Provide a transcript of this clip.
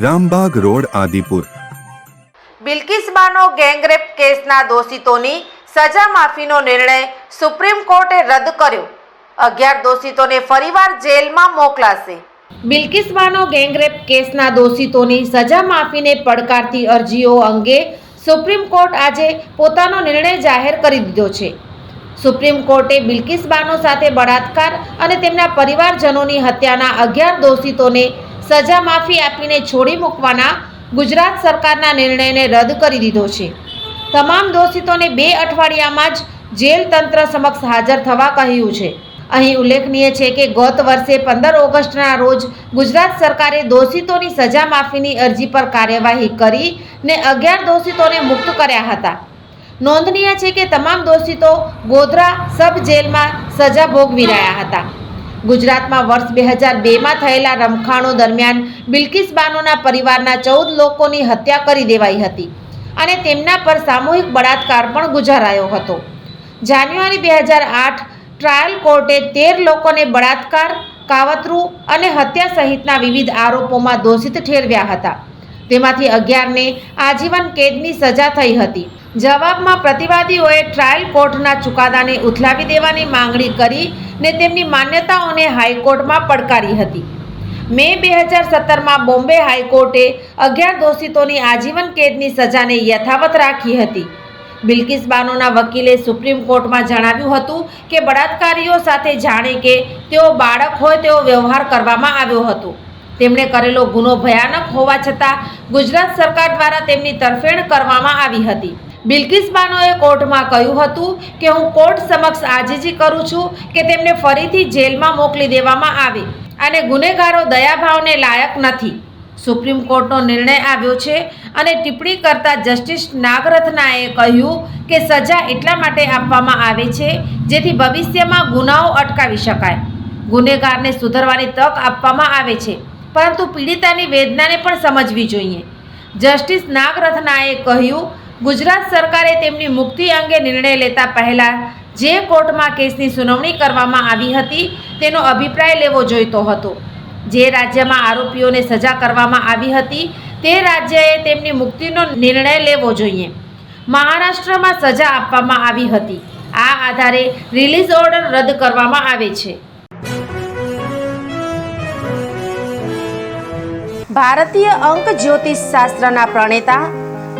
Rambagh road Adipur. Bilkis Bano gang rape કેસના દોષિતોની સજા માફીનો નિર્ણય સુપ્રીમ કોર્ટે રદ કર્યો. અગિયાર દોષિતોને ફરીવાર જેલમાં મોકલાશે. બિલકિસબાનો ગેંગરેપ કેસના દોષિતોની સજા માફીને પડકારતી અરજીઓ અંગે સુપ્રીમ કોર્ટ આજે પોતાનો નિર્ણય જાહેર કરી દીધો છે. સુપ્રીમ કોર્ટે બિલકિસબાનો સાથે બળાત્કાર અને તેમના પરિવારજનોની હત્યાના અગિયાર દોષિતોને સજા માફી આપીને છોડી મૂકવાના ગુજરાત સરકારના નિર્ણયને રદ કરી દીધો છે. તમામ દોષિતોને બે અઠવાડિયામાં જ જેલ તંત્ર સમક્ષ હાજર થવા કહ્યું છે. અહીં ઉલ્લેખનીય છે કે ગત વર્ષે પંદર ઓગસ્ટના રોજ ગુજરાત સરકારે દોષિતોની સજા માફીની અરજી પર કાર્યવાહી કરી ને અગિયાર દોષિતોને મુક્ત કર્યા હતા. નોંધનીય છે કે તમામ દોષિતો ગોધરા સબ જેલમાં સજા ભોગવી રહ્યા હતા. ગુજરાતમાં વર્ષ બે હજાર બેમાં થયેલા રમખાણો દરમિયાન બિલ્કિસ બાનોના પરિવારના ચૌદ લોકોની હત્યા કરી દેવાઈ હતી અને તેમના પર સામૂહિક બળાત્કાર પણ ગુજારાયો હતો. જાન્યુઆરી બે હજાર આઠ ટ્રાયલ કોર્ટે તેર લોકોને બળાત્કાર, કાવતરું અને હત્યા સહિતના વિવિધ આરોપોમાં દોષિત ઠેરવ્યા હતા. તેમાંથી અગિયારને આજીવન કેદની સજા થઈ હતી. જવાબમાં પ્રતિવાદીઓએ ટ્રાયલ કોર્ટના ચુકાદાને ઉથલાવી દેવાની માંગણી કરી ને તેમની માન્યતાઓને હાઈકોર્ટમાં પડકારી હતી. મે બે હજાર સત્તરમાં બોમ્બે હાઈકોર્ટે અગિયાર દોષિતોની આજીવન કેદની સજાને યથાવત રાખી હતી. બિલ્કિસ બાનોના વકીલે સુપ્રીમ કોર્ટમાં જણાવ્યું હતું કે બળાત્કારીઓ સાથે જાણે કે તેઓ બાળક હોય તેવો વ્યવહાર કરવામાં આવ્યો હતો. તેમણે કરેલો ગુનો ભયાનક હોવા છતાં ગુજરાત સરકાર દ્વારા તેમની તરફેણ કરવામાં આવી હતી. બિલ્કિસ બાનોએ કોર્ટમાં કહ્યું હતું કે હું કોર્ટ સમક્ષ આજીજી કરું છું કે તેમને ફરીથી જેલમાં મોકલી દેવામાં આવે અને ગુનેગારો દયાભાવને લાયક નથી. સુપ્રીમ કોર્ટનો નિર્ણય આવ્યો છે અને ટિપ્પણી કરતા જસ્ટિસ નાગરથનાએ કહ્યું કે સજા એટલા માટે આપવામાં આવે છે જેથી ભવિષ્યમાં ગુનાઓ અટકાવી શકાય. ગુનેગારને સુધરવાની તક આપવામાં આવે છે, પરંતુ પીડિતાની વેદનાને પણ સમજવી જોઈએ. જસ્ટિસ નાગરથનાએ કહ્યું ગુજરાત સરકારે તેમની મુક્તિ અંગે નિર્ણય લેતા પહેલા જે કોર્ટમાં કેસની સુનાવણી કરવામાં આવી હતી, તેનો અભિપ્રાય લેવો જોઈતો હતો. જે રાજ્યમાં આરોપીઓને સજા કરવામાં આવી હતી, તે રાજ્યએ તેમની મુક્તિનો નિર્ણય લેવો જોઈએ. મહારાષ્ટ્રમાં સજા આપવામાં આવી હતી. આ આધારે રિલીઝ ઓર્ડર રદ કરવામાં આવે છે. ભારતીય અંક જ્યોતિષ શાસ્ત્રના પ્રણેતા